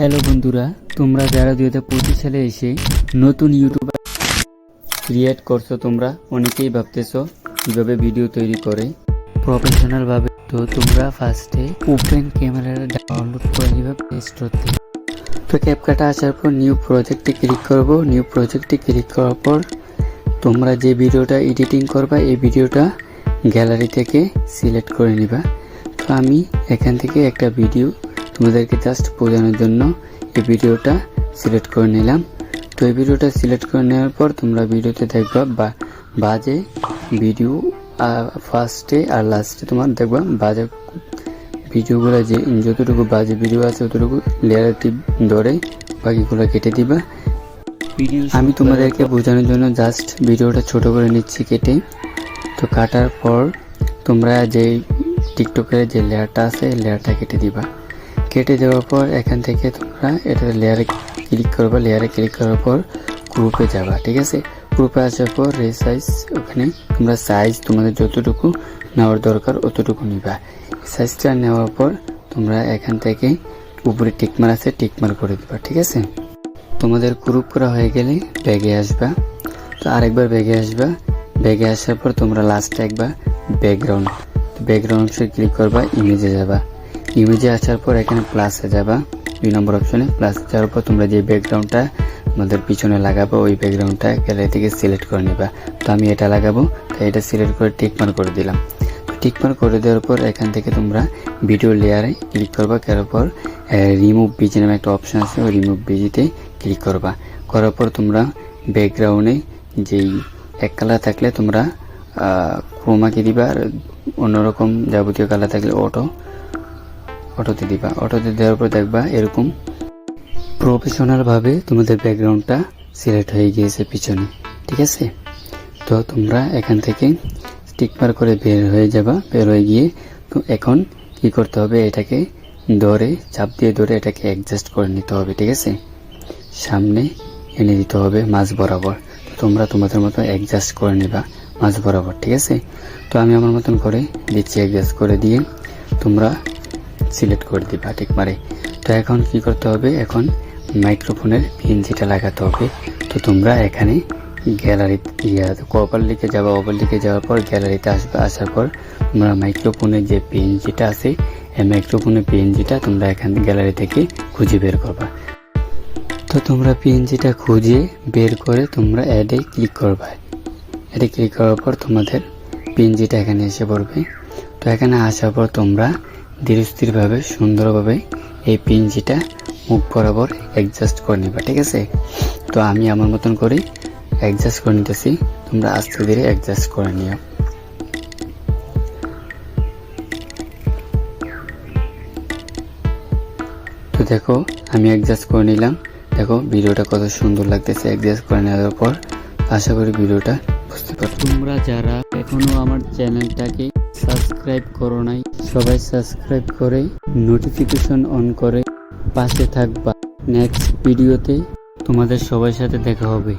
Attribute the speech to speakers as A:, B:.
A: Hello বন্ধুরা, তোমরা যারা দুই হাজার পঁচিশ সালে এসে নতুন ইউটিউব ক্রিয়েট করছ, তোমরা অনেকেই ভাবতেছো কীভাবে ভিডিও তৈরি করে। প্রফেশনালভাবে তো তোমরা ফার্স্টে ওপেন ক্যামেরাটা ডাউনলোড করে নিবে প্লে স্টোর থেকে তো ক্যাপকাটা আসার পর নিউ প্রজেক্টে ক্লিক করব। নিউ প্রজেক্টে ক্লিক করার পর তোমরা যে ভিডিওটা এডিটিং করবা, এই ভিডিওটা গ্যালারি থেকে সিলেক্ট করে নিবা। তো আমি এখান থেকে একটা ভিডিও তোমাদেরকে জাস্ট বোঝানোর জন্য এই ভিডিওটা সিলেক্ট করে নিলাম। তো এই ভিডিওটা সিলেক্ট করে নেওয়ার পর তোমরা ভিডিওতে দেখবা বা বাজে ভিডিও ফার্স্টে আর লাস্টে তোমার দেখবা বাজে ভিডিওগুলো যে যতটুকু বাজে ভিডিও আছে ততটুকু লেয়ার টিপ ধরে বাকিগুলো কেটে দিবা। আমি তোমাদেরকে বোঝানোর জন্য জাস্ট ভিডিওটা ছোট করে নিচ্ছি কেটে। তো কাটার পর তোমরা যে টিকটকের যে লেয়ারটা আছে লেয়ারটা কেটে দিবা। কেটে দেওয়ার পর এখান থেকে তোমরা এটা লেয়ারে ক্লিক করবা লেয়ারে ক্লিক করার পর গ্রুপে যাবা, ঠিক আছে? গ্রুপে আসার পর রে সাইজ ওখানে তোমরা সাইজ তোমাদের যতটুকু নেওয়ার দরকার অতটুকু নিবা। সাইজটা নেওয়ার পর তোমরা এখান থেকে উপরে টিকমার আছে টিকমার করে দিবা, ঠিক আছে? তোমাদের গ্রুপ করা হয়ে গেলে ব্যাগে আসবা। তো আরেকবার ব্যাগে আসবা। ব্যাগে আসার পর তোমরা লাস্টে একবার ব্যাকগ্রাউন্ড ব্যাকগ্রাউন্ড ক্লিক করবা ইমেজে যাবা। ইমেজে আসার পর এখানে প্লাসে যাবা, দুই নম্বর অপশনে প্লাস যাওয়ার পর তোমরা যে ব্যাকগ্রাউন্ডটা আমাদের পিছনে লাগাবো, ওই ব্যাকগ্রাউন্ডটা গ্যালারি থেকে সিলেক্ট করে নিবা। তো আমি এটা লাগাবো, তাই এটা সিলেক্ট করে টিকমার করে দিলাম। টিকমার করে দেওয়ার পর এখান থেকে তোমরা ভিডিও লেয়ারে ক্লিক করবা, করার পর রিমুভ বিজি নামে একটা অপশন আছে, ওই রিমুভ বিজিতে ক্লিক করবা। করার পর তোমরা ব্যাকগ্রাউন্ডে যেই এক কালার থাকলে তোমরা ক্রোমাকে দিবা, আর অন্যরকম যাবতীয় কালার থাকলে অটো অটোতে দিবা। অটোতে দেওয়ার পর দেখবা এরকম প্রফেশনালভাবে তোমাদের ব্যাকগ্রাউন্ডটা সিলেক্ট হয়ে গিয়েছে পিছনে, ঠিক আছে? তো তোমরা এখান থেকে স্টিকমার করে বের হয়ে যাবা, বের হয়ে গিয়ে তো এখন কি করতে হবে? এটাকে ধরে, চাপ দিয়ে ধরে এটাকে অ্যাডজাস্ট করে নিতে হবে, ঠিক আছে? সামনে এনে দিতে হবে মাছ বরাবর। তোমরা তোমাদের মতো অ্যাডজাস্ট করে নিবা মাছ বরাবর, ঠিক আছে? তো আমি আমার মতন করে দিচ্ছি অ্যাডজাস্ট করে দিয়ে তোমরা সিলেক্ট করে দিবা, ঠিক মারে। তো এখন কি করতে হবে? এখন মাইক্রোফোনের পিএনজিটা লাগাতে হবে। তো তোমরা এখানে গ্যালারি ওভার লিখে যাবা ওভার লিখে যাওয়ার পর গ্যালারিতে আসবে, আসার পর তোমরা মাইক্রোফোনের যে পিএনজিটা আছে, এই মাইক্রোফোনের পিএনজিটা তোমরা এখান গ্যালারি থেকে খুঁজে বের করবা। তো তোমরা পিএনজিটা খুঁজে বের করে তোমরা অ্যাডে ক্লিক করবা। অ্যাডে ক্লিক করার পর তোমাদের পিএনজিটা এখানে এসে পড়বে। তো এখানে আসার পর তোমরা ধীরস্থিরভাবে, সুন্দরভাবে এই পিএনজিটা মুখ বরাবর অ্যাডজাস্ট করে নিবা, ঠিক আছে? তো আমি আমার মতন করে অ্যাডজাস্ট করে নিতেছি। তোমরা আস্তে ধীরে অ্যাডজাস্ট করে নিও। তো দেখো, আমি অ্যাডজাস্ট করে নিলাম। দেখো, ভিডিওটা কত সুন্দর লাগতেছে অ্যাডজাস্ট করে নেওয়ার পর। আশা করি ভিডিওটা বুঝতে পারো তোমরা যারা এখনও আমার চ্যানেলটাকে সাবস্ক্রাইব করো নাই। সবাই সাবস্ক্রাইব করে নোটিফিকেশন অন করে পাশে থাকবা। নেক্সট ভিডিওতে তোমাদের সবার সাথে দেখা হবে।